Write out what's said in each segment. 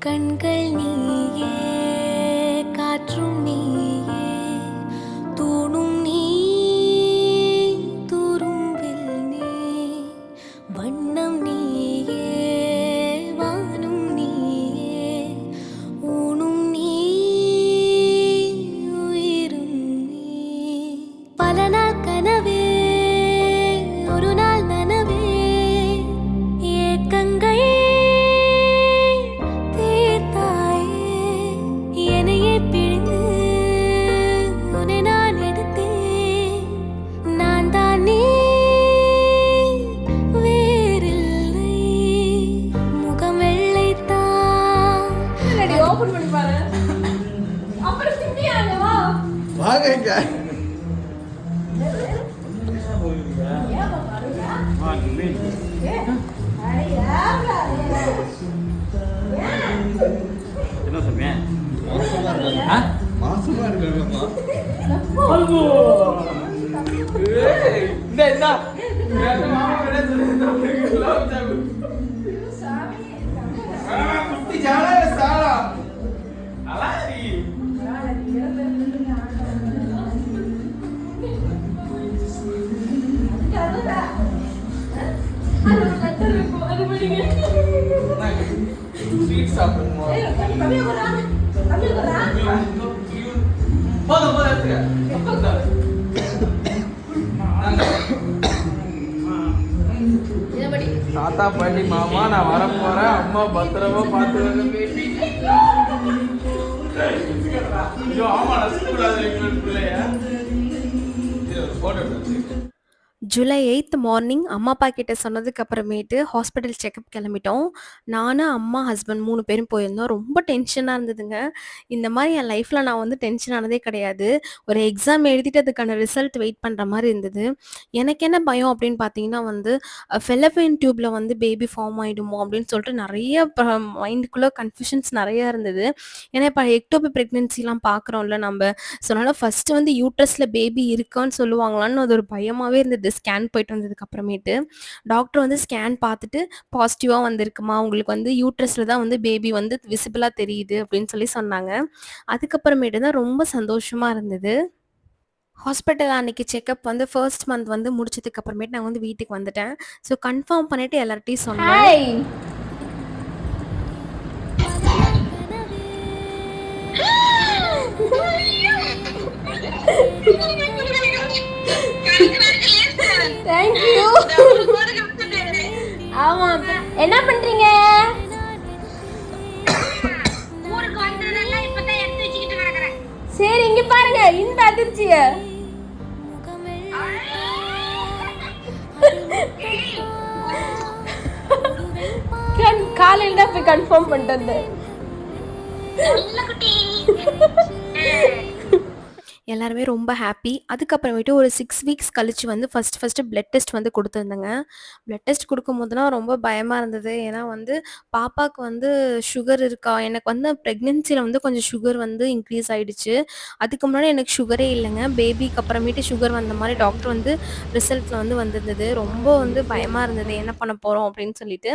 கண்கள் நீயே காற்றும் நீயே தூணும் நீ தூரும்பில் நீ. வண்ணம் நீயே வானும் நீயே ஊனும் நீ உயிரும் நீ. பல நாள் கனவே ஒரு நாள் நனவே ஏக்கங்கள் இங்க என்ன சொன்னேன் மாசமா இருக்காங்கம்மா மாமா என்ன ஸ்வீட் சாப்பிடுமா போதும் போதும் எடுத்துக்க தாத்தா பாட்டி மாமா நான் வர போறேன் அம்மா பத்திரமா பார்த்து பேபி ஐயோ ஆமா நான் school photo July eighth morning அம்மா அப்பா கிட்ட சொன்னதுக்கு அப்புறமேட்டு ஹாஸ்பிட்டல் செக்கப் கிளம்பிட்டோம். நானும் அம்மா ஹஸ்பண்ட் மூணு பேரும் போயிருந்தோம். ரொம்ப டென்ஷனாக இருந்ததுங்க. இந்த மாதிரி என் லைஃப்பில் நான் வந்து டென்ஷன் ஆனதே கிடையாது. ஒரு எக்ஸாம் எழுதிட்டு அதுக்கான ரிசல்ட் வெயிட் பண்ணுற மாதிரி இருந்தது. எனக்கு என்ன பயம் அப்படின்னு பார்த்தீங்கன்னா வந்து ஃபெலஃபைன் டியூப்பில் வந்து பேபி ஃபார்ம் ஆகிடுமோ அப்படின்னு சொல்லிட்டு நிறைய மைண்டுக்குள்ளே கன்ஃபியூஷன்ஸ் நிறையா இருந்தது. ஏன்னா இப்போ எக்டோபி ப்ரெக்னென்சிலாம் பார்க்குறோம்ல நம்ம ஸோ அதனால் ஃபஸ்ட்டு வந்து யூட்ரஸில் பேபி இருக்கான்னு சொல்லுவாங்களான்னு அது ஒரு பயமாகவே இருந்தது. ஸ்கேன் போயிட்டு வந்ததுக்கு அப்புறமேட்டு டாக்டர் வந்து ஸ்கேன் பார்த்துட்டு பாசிட்டிவாக வந்திருக்குமா? உங்களுக்கு வந்து யூட்ரஸில் தான் வந்து பேபி வந்து விசிபிளாக தெரியுது அப்படின்னு சொல்லி சொன்னாங்க. அதுக்கப்புறமேட்டு தான் ரொம்ப சந்தோஷமாக இருந்தது. ஹாஸ்பிட்டல் அன்னைக்கு செக்கப் வந்து ஃபர்ஸ்ட் மந்த் வந்து முடிச்சதுக்கு அப்புறமேட்டு நான் வந்து வீட்டுக்கு வந்துட்டேன். ஸோ கன்ஃபார்ம் பண்ணிட்டு எல்லார்ட்டையும் சொன்னேன். தேங்க் யூ ஆமா. என்ன கிடக்குறேன். சரி இங்க பாருங்க. இந்த அதிர்ச்சிய. காலையில தான் போய் கன்ஃபார்ம் பண்ணிட்டு வந்தேன். எல்லாருமே ரொம்ப ஹாப்பி அதுக்கப்புறமேட்டு ஒரு சிக்ஸ் வீக்ஸ் கழிச்சு வந்து ஃபஸ்ட் ஃபஸ்ட்டு பிளட் டெஸ்ட் வந்து கொடுத்துருந்தேங்க. பிளட் டெஸ்ட் கொடுக்கும்போதுலாம் ரொம்ப பயமாக இருந்தது. ஏன்னா வந்து பாப்பாவுக்கு வந்து சுகர் இருக்கா? எனக்கு வந்து ப்ரெக்னென்சியில் வந்து கொஞ்சம் சுகர் வந்து இன்க்ரீஸ் ஆகிடுச்சு அதுக்கு முன்னாடி எனக்கு சுகரே இல்லைங்க. பேபிக்கு அப்புறமேட்டு சுகர் வந்த மாதிரி டாக்டர் வந்து ரிசல்ட்டில் வந்து வந்திருந்தது. ரொம்ப வந்து பயமாக இருந்தது. என்ன பண்ண போகிறோம் அப்படின்னு சொல்லிட்டு.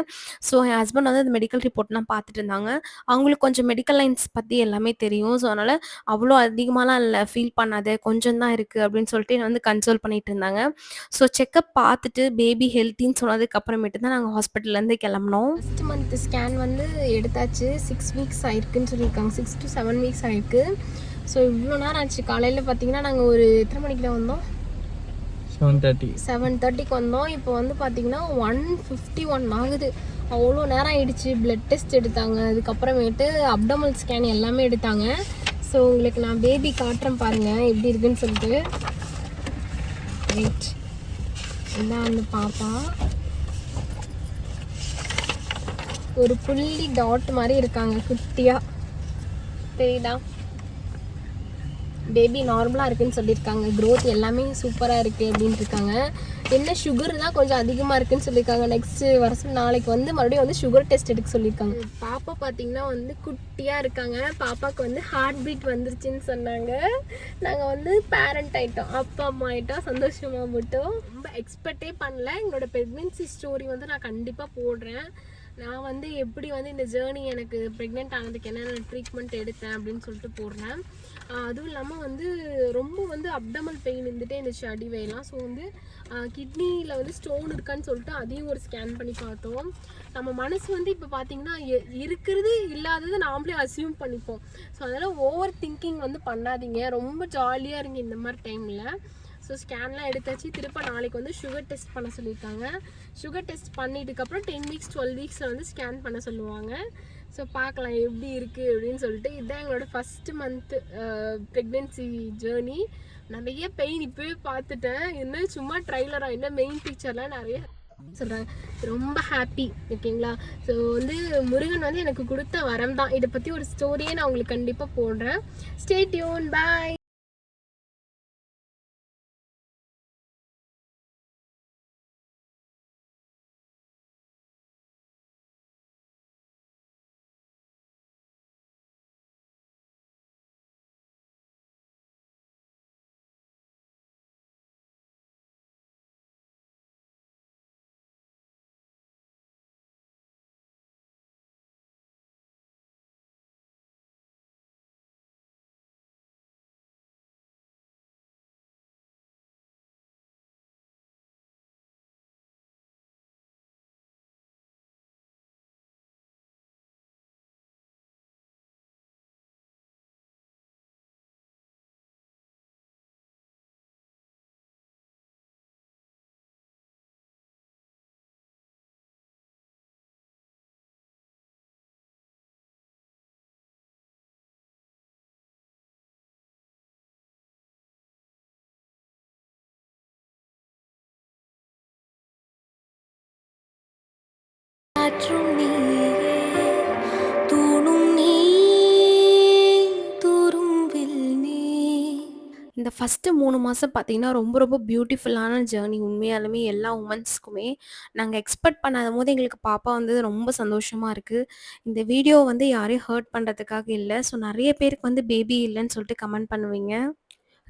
ஸோ என் ஹஸ்பண்ட் வந்து அந்த மெடிக்கல் ரிப்போர்ட்லாம் பார்த்துட்டு இருந்தாங்க. அவங்களுக்கு கொஞ்சம் மெடிக்கல் லைன்ஸ் பற்றி எல்லாமே தெரியும். ஸோ அதனால் அவ்வளோ அதிகமாலாம் இல்லை. ஃபீல் பண்ணாத கொஞ்சம் தான் இருக்குது அப்படின்னு சொல்லிட்டு என்னை வந்து கன்சோல் பண்ணிட்டு இருந்தாங்க. ஸோ செக்கப் பார்த்துட்டு பேபி ஹெல்த்தின்னு சொன்னதுக்கு அப்புறமேட்டு தான் நாங்கள் ஹாஸ்பிட்டல்லேருந்து கிளம்பினோம். ஃபஸ்ட் மந்த் ஸ்கேன் வந்து எடுத்தாச்சு. சிக்ஸ் வீக்ஸ் ஆயிருக்குன்னு சொல்லியிருக்காங்க. சிக்ஸ் டு செவன் வீக்ஸ் ஆயிருக்கு. ஸோ இவ்வளோ நேரம் ஆச்சு. காலையில் பார்த்தீங்கன்னா நாங்கள் ஒரு எத்தனை மணிக்கு வந்தோம்? செவன் தேர்ட்டி செவன் தேர்ட்டிக்கு வந்தோம். இப்போ வந்து பார்த்தீங்கன்னா ஒன் ஃபிஃப்டி ஒன் ஆகுது. அவ்வளோ நேரம் ஆயிடுச்சு. பிளட் டெஸ்ட் எடுத்தாங்க. அதுக்கப்புறமேட்டு அப்டமல் ஸ்கேன் எல்லாமே எடுத்தாங்க. ஸோ உங்களுக்கு நான் பேபி காட்டுறேன் பாருங்கள் எப்படி இருக்குன்னு சொல்லிட்டு. ரைட் இதான் அந்த பாப்பா. ஒரு புள்ளி டாட் மாதிரி இருக்காங்க குட்டியாக தெரியுதா? பேபி நார்மலாக இருக்குன்னு சொல்லியிருக்காங்க. க்ரோத் எல்லாமே சூப்பராக இருக்குது அப்படின்ட்டு இருக்காங்க. என்ன சுகர் தான் கொஞ்சம் அதிகமாக இருக்குன்னு சொல்லியிருக்காங்க. நெக்ஸ்ட்டு வருஷம் நாளைக்கு வந்து மறுபடியும் வந்து சுகர் டெஸ்ட் எடுக்க சொல்லியிருக்காங்க. பாப்பா பார்த்தீங்கன்னா வந்து குட்டியாக இருக்காங்க. பாப்பாவுக்கு வந்து ஹார்ட் பீட் வந்துருச்சுன்னு சொன்னாங்க. நாங்கள் வந்து பேரண்ட் ஆகிட்டோம் அப்பா அம்மா ஆகிட்டோம் சந்தோஷமாக மட்டும் ரொம்ப எக்ஸ்பெக்டே பண்ணல. எங்களோட ப்ரெக்னென்சி ஸ்டோரி வந்து நான் கண்டிப்பாக போடுறேன். நான் வந்து எப்படி வந்து இந்த ஜேர்னி எனக்கு ப்ரெக்னென்ட் ஆனதுக்கு என்னென்ன ட்ரீட்மெண்ட் எடுத்தேன் அப்படின்னு சொல்லிட்டு போடுறேன். அதுவும் இல்லாமல் வந்து ரொம்ப வந்து அப்டமல் பெயின் இருந்துகிட்டே இருந்துச்சு அடிவையெல்லாம் ஸோ வந்து கிட்னியில் வந்து ஸ்டோன் இருக்கான்னு சொல்லிட்டு அதையும் ஒரு ஸ்கேன் பண்ணி பார்த்தோம். நம்ம மனசு வந்து இப்போ பார்த்தீங்கன்னா எ- இருக்கிறது இல்லாதது நாமளே அசியூம் பண்ணிப்போம். ஸோ அதனால் ஓவர் திங்கிங் வந்து பண்ணாதீங்க. ரொம்ப ஜாலியாக இருங்க இந்த மாதிரி டைமில் ஸோ ஸ்கேன்லாம் எடுத்தாச்சு. திருப்ப நாளைக்கு வந்து சுகர் டெஸ்ட் பண்ண சொல்லியிருக்காங்க சுகர் டெஸ்ட் பண்ணிட்டுக்கப்புறம் டென் வீக்ஸ் டுவெல் வீக்ஸில் வந்து ஸ்கேன் பண்ண சொல்லுவாங்க. ஸோ பார்க்கலாம் எப்படி இருக்குது அப்படின்னு சொல்லிட்டு. இதுதான் எங்களோட ஃபஸ்ட்டு மந்த்து ப்ரெக்னென்சி ஜேர்னி நிறைய பெயின் இப்போவே பார்த்துட்டேன். இன்னும் சும்மா ட்ரைலராக இன்னும் மெயின் பிக்சர்லாம் நிறைய சொல்கிறாங்க ரொம்ப ஹாப்பி ஓகேங்களா? ஸோ வந்து முருகன் வந்து எனக்கு கொடுத்த வரம் தான். இதை பற்றி ஒரு ஸ்டோரியே நான் உங்களுக்கு கண்டிப்பாக போடுறேன். ஸ்டே டியூன் பாய் இந்த ஃபஸ்ட்டு மூணு மாதம் பார்த்தீங்கன்னா ரொம்ப ரொம்ப பியூட்டிஃபுல்லான ஜேர்னி உண்மையாலுமே எல்லா உமன்ஸ்க்குமே நாங்கள் எக்ஸ்பெக்ட் பண்ணாத போது எங்களுக்கு பாப்பா வந்து ரொம்ப சந்தோஷமாக இருக்குது இந்த வீடியோ வந்து யாரையும் ஹர்ட் பண்ணுறதுக்காக இல்லை. ஸோ நிறைய பேருக்கு வந்து பேபி இல்லைன்னு சொல்லிட்டு கமெண்ட் பண்ணுவீங்க.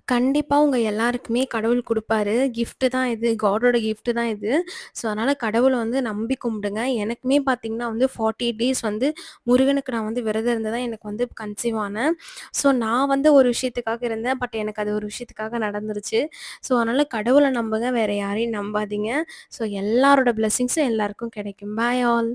கண்டிப்பாக உங்கள் எல்லாருக்குமே கடவுள் கொடுப்பாரு. கிஃப்ட்டு தான் இது. காடோட கிஃப்ட்டு தான் இது. ஸோ அதனால் கடவுளை வந்து நம்பி கும்பிடுங்க. எனக்குமே பார்த்தீங்கன்னா வந்து ஃபார்ட்டி டேஸ் வந்து முருகனுக்கு நான் வந்து விரதம் இருந்ததா எனக்கு வந்து கன்சீவ் ஆனேன். ஸோ நான் வந்து ஒரு விஷயத்துக்காக இருந்தேன். பட் எனக்கு அது ஒரு விஷயத்துக்காக நடந்துருச்சு. ஸோ அதனால் கடவுளை நம்புங்க. வேறு யாரையும் நம்பாதீங்க. ஸோ எல்லாரோட பிளெஸ்ஸிங்ஸும் எல்லாருக்கும் கிடைக்கும். Bye all